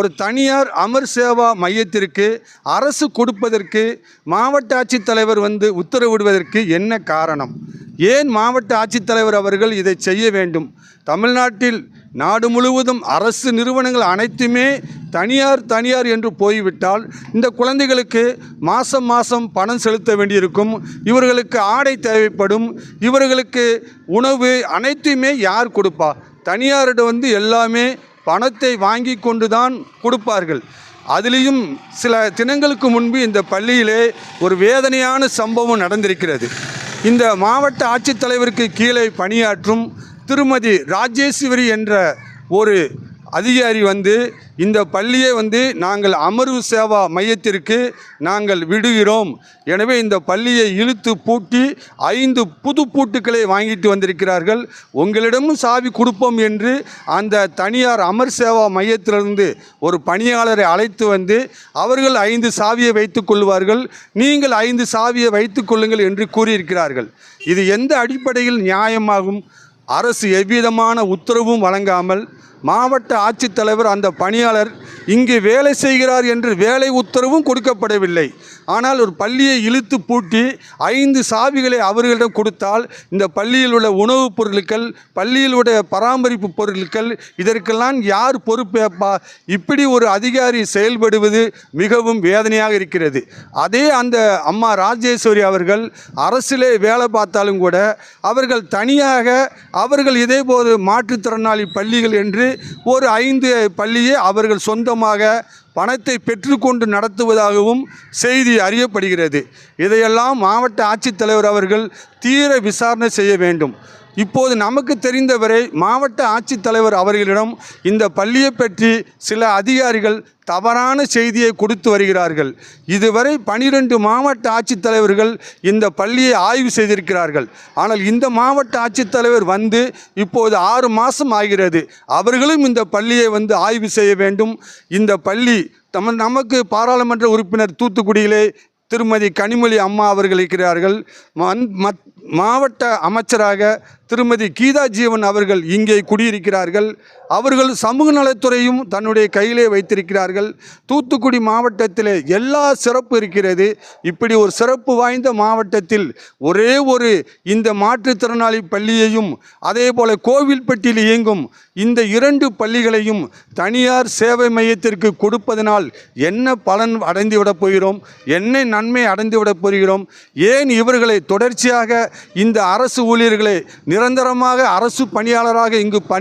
ஒரு தனியார் அமர் சேவா மையத்திற்கு அரசு கொடுப்பதற்கு மாவட்ட ஆட்சித்தலைவர் வந்து உத்தரவிடுவதற்கு என்ன காரணம்? ஏன் மாவட்ட ஆட்சித்தலைவர் அவர்கள் இதை செய்ய வேண்டும்? தமிழ்நாட்டில் நாடு முழுவதும் அரசு நிறுவனங்கள் அனைத்துமே தனியார் தனியார் என்று போய்விட்டால் இந்த குழந்தைகளுக்கு மாதம் மாதம் பணம் செலுத்த வேண்டியிருக்கும். இவர்களுக்கு ஆடை தேவைப்படும். இவர்களுக்கு உணவு அனைத்துமே யார் கொடுப்பா? தனியாரிடம் வந்து எல்லாமே பணத்தை வாங்கி கொண்டு தான் கொடுப்பார்கள். அதுலேயும் சில தினங்களுக்கு முன்பு இந்த பள்ளியிலே ஒரு வேதனையான சம்பவம் நடந்திருக்கிறது. இந்த மாவட்ட ஆட்சித்தலைவருக்கு கீழே பணியாற்றும் திருமதி ராஜேஸ்வரி என்ற ஒரு அதிகாரி வந்து இந்த பள்ளியை வந்து நாங்கள் அமர்வு சேவா மையத்திற்கு நாங்கள் விடுகிறோம். எனவே இந்த பள்ளியை இழுத்து பூட்டி ஐந்து புது பூட்டுக்களை வாங்கிட்டு வந்திருக்கிறார்கள். உங்களிடமும் சாவி கொடுப்போம் என்று அந்த தனியார் அமர் சேவா மையத்திலிருந்து ஒரு பணியாளரை அழைத்து வந்து அவர்கள் ஐந்து சாவியை வைத்துக் கொள்வார்கள். நீங்கள் ஐந்து சாவியை வைத்துக் கொள்ளுங்கள் என்று கூறியிருக்கிறார்கள். இது எந்த அடிப்படையில் நியாயமாகும்? அரசு எவ்விதமான உத்தரவும் வழங்காமல் மாவட்ட ஆட்சித்தலைவர் அந்த பணியாளர் இங்கு வேலை செய்கிறார் என்று வேலை உத்தரவும் கொடுக்கப்படவில்லை. ஆனால் ஒரு பள்ளியை இழுத்து பூட்டி ஐந்து சாவிகளை அவர்களிடம் கொடுத்தால் இந்த பள்ளியில் உள்ள உணவுப் பொருட்கள் பள்ளியில் உடைய பராமரிப்பு பொருட்கள் இதற்கெல்லாம் யார் பொறுப்பேற்பா இப்படி ஒரு அதிகாரி செயல்படுவது மிகவும் வேதனையாக இருக்கிறது. அதே அந்த அம்மா ராஜேஸ்வரி அவர்கள் அரசிலே வேலை பார்த்தாலும் கூட அவர்கள் தனியாக அவர்கள் இதேபோது மாற்றுத்திறனாளி பள்ளிகள் என்று ஒரு ஐந்து பள்ளியை அவர்கள் சொந்தமாக பணத்தை பெற்றுக்கொண்டு நடத்துவதாகவும் செய்தி அறியப்படுகிறது. இதையெல்லாம் மாவட்ட ஆட்சித்தலைவர் அவர்கள் தீர விசாரணை செய்ய வேண்டும். இப்போது நமக்கு தெரிந்தவரை மாவட்ட ஆட்சித்தலைவர் அவர்களிடம் இந்த பள்ளியை பற்றி சில அதிகாரிகள் தவறான செய்தியை கொடுத்து வருகிறார்கள். இதுவரை பனிரெண்டு மாவட்ட ஆட்சித்தலைவர்கள் இந்த பள்ளியை ஆய்வு செய்திருக்கிறார்கள். ஆனால் இந்த மாவட்ட ஆட்சித்தலைவர் வந்து இப்போது ஆறு மாதம் ஆகிறது. அவர்களும் இந்த பள்ளியை வந்து ஆய்வு செய்ய வேண்டும். இந்த பள்ளி தம நமக்கு பாராளுமன்ற உறுப்பினர் தூத்துக்குடியிலே திருமதி கனிமொழி அம்மா அவர்கள் இருக்கிறார்கள். மத் மாவட்ட அமைச்சராக திருமதி கீதா ஜீவன் அவர்கள் இங்கே குடியிருக்கிறார்கள். அவர்கள் சமூக நலத்துறையும் தன்னுடைய கையிலே வைத்திருக்கிறார்கள். தூத்துக்குடி மாவட்டத்திலே எல்லா சிறப்பு இருக்கிறது. இப்படி ஒரு சிறப்பு வாய்ந்த மாவட்டத்தில் ஒரே ஒரு இந்த மாற்றுத்திறனாளி பள்ளியையும் அதே போல் கோவில்பட்டியில் இயங்கும் இந்த இரண்டு பள்ளிகளையும் தனியார் சேவை மையத்திற்கு கொடுப்பதனால் என்ன பலன் அடைந்துவிடப் போகிறோம்? என்ன நன்மை அடைந்துவிடப் போகிறோம்? ஏன் இவர்களை தொடர்ச்சியாக இந்த அரசு ஊழியர்களை நிரந்தரமாக அரசு பணியாளராக இங்கு பணி